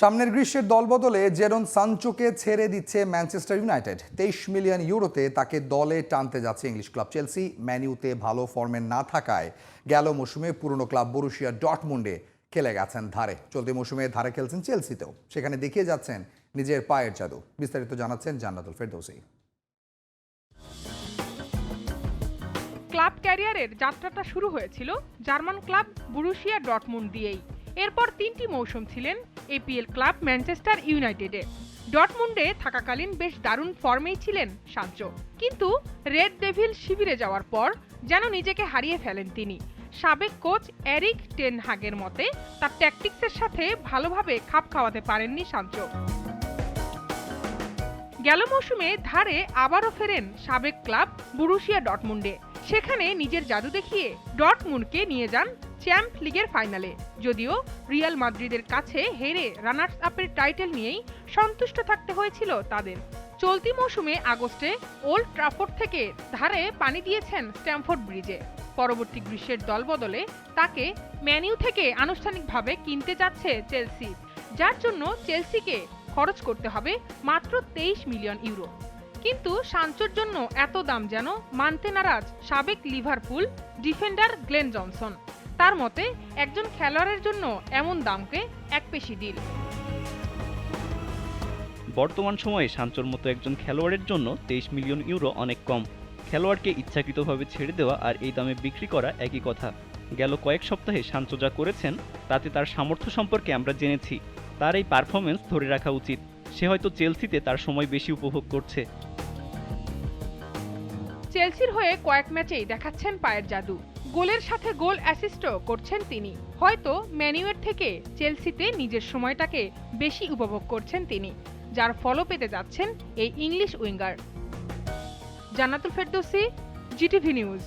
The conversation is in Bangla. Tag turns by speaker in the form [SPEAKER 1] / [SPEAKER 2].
[SPEAKER 1] সামনের গ্রীষ্মের দলবদলে জেরন সানচোকে ছেড়ে দিচ্ছে ম্যানচেস্টার ইউনাইটেড। তেইশ মিলিয়ন ইউরোতে তাকে দলে টানতে যাচ্ছে ইংলিশ ক্লাব চেলসি। ম্যানিউতে ভালো ফর্মে না থাকায় গেল মৌসুমে পুরনো ক্লাব বরুশিয়া ডটমুন্ডে খেলে গেছেন ধারে। চলতি মৌসুমে ধারে খেলছেন চেলসিতেও। সেখানে দেখিয়ে যাচ্ছেন নিজের পায়ের জাদু। বিস্তারিত জানাচ্ছেন জান্নাতুল ফেরদৌসি।
[SPEAKER 2] ক্লাব ক্যারিয়ারের যাত্রাটা শুরু হয়েছিল জার্মান ক্লাব বুরুশিয়া ডটমুন্ড দিয়েই। এরপর তিনটি মৌসুম ছিলেন এপিএল ক্লাব ম্যানচেস্টার ইউনাইটেডে। ডটমুন্ডে থাকাকালীন বেশ দারুণ ফর্মেই ছিলেন সাঞ্চো কিন্তু রেড ডেভিল শিবিরে যাওয়ার পর যেন নিজেকে হারিয়ে ফেলেন তিনি। সাবেক কোচ এরিক টেন হাগের মতে, তার ট্যাকটিক্সের সাথে ভালোভাবে খাপ খাওয়াতে পারেননি সাঞ্চো গেল মৌসুমে ধারে আবারও ফেরেন সাবেক ক্লাব বুরুশিয়া ডটমুন্ডে সেখানে নিজের জাদু দেখিয়ে ডটমুন্ডকে নিয়ে যান চ্যাম্প লিগের ফাইনালে। যদিও রিয়াল মাদ্রিদের কাছে হেরে রানার্স আপের টাইটেল নিয়েই সন্তুষ্ট থাকতে হয়েছিল তাদের। চলতি মৌসুমে আগস্টে ওল্ড ট্রাফোর্ড থেকে ধারে পানি দিয়েছেন স্ট্যামফোর্ড ব্রিজে। পরবর্তী গ্রীষ্মের দলবদলে তাকে ম্যানিউ থেকে আনুষ্ঠানিকভাবে কিনতে যাচ্ছে চেলসি, যার জন্য চেলসিকে খরচ করতে হবে মাত্র তেইশ মিলিয়ন ইউরো। কিন্তু সাঞ্চোর জন্য এত দাম যেন মানতে নারাজ সাবেক লিভারপুল ডিফেন্ডার গ্লেন জনসন। তার মতে, একজন খেলোয়াড়ের জন্য এমন দামকে এক পেশি ডিল
[SPEAKER 3] বর্তমান সময়ে সাঞ্চোর মতো একজন খেলোয়াড়ের জন্য তেইশ মিলিয়ন ইউরো অনেক কম। খেলোয়াড়কে ইচ্ছাকৃতভাবে ছেড়ে দেওয়া আর এই দামে বিক্রি করা একই কথা। গেল কয়েক সপ্তাহে সাঞ্চো যা করেছেন, তাতে তার সামর্থ্য সম্পর্কে আমরা জেনেছি। তার এই পারফরমেন্স ধরে রাখা উচিত। সে হয়তো চেলসিতে তার সময় বেশি উপভোগ করছে।
[SPEAKER 2] চেলসির হয়ে কয়েক ম্যাচেই দেখাচ্ছেন পায়ের জাদু। গোলের সাথে গোল অ্যাসিস্টও করছেন তিনি। হয়তো ম্যানিউয়ের থেকে চেলসিতে নিজের সময়টাকে বেশি উপভোগ করছেন তিনি, যার ফলও পেতে যাচ্ছেন এই English winger. Jannatul Ferdousi, GTV news.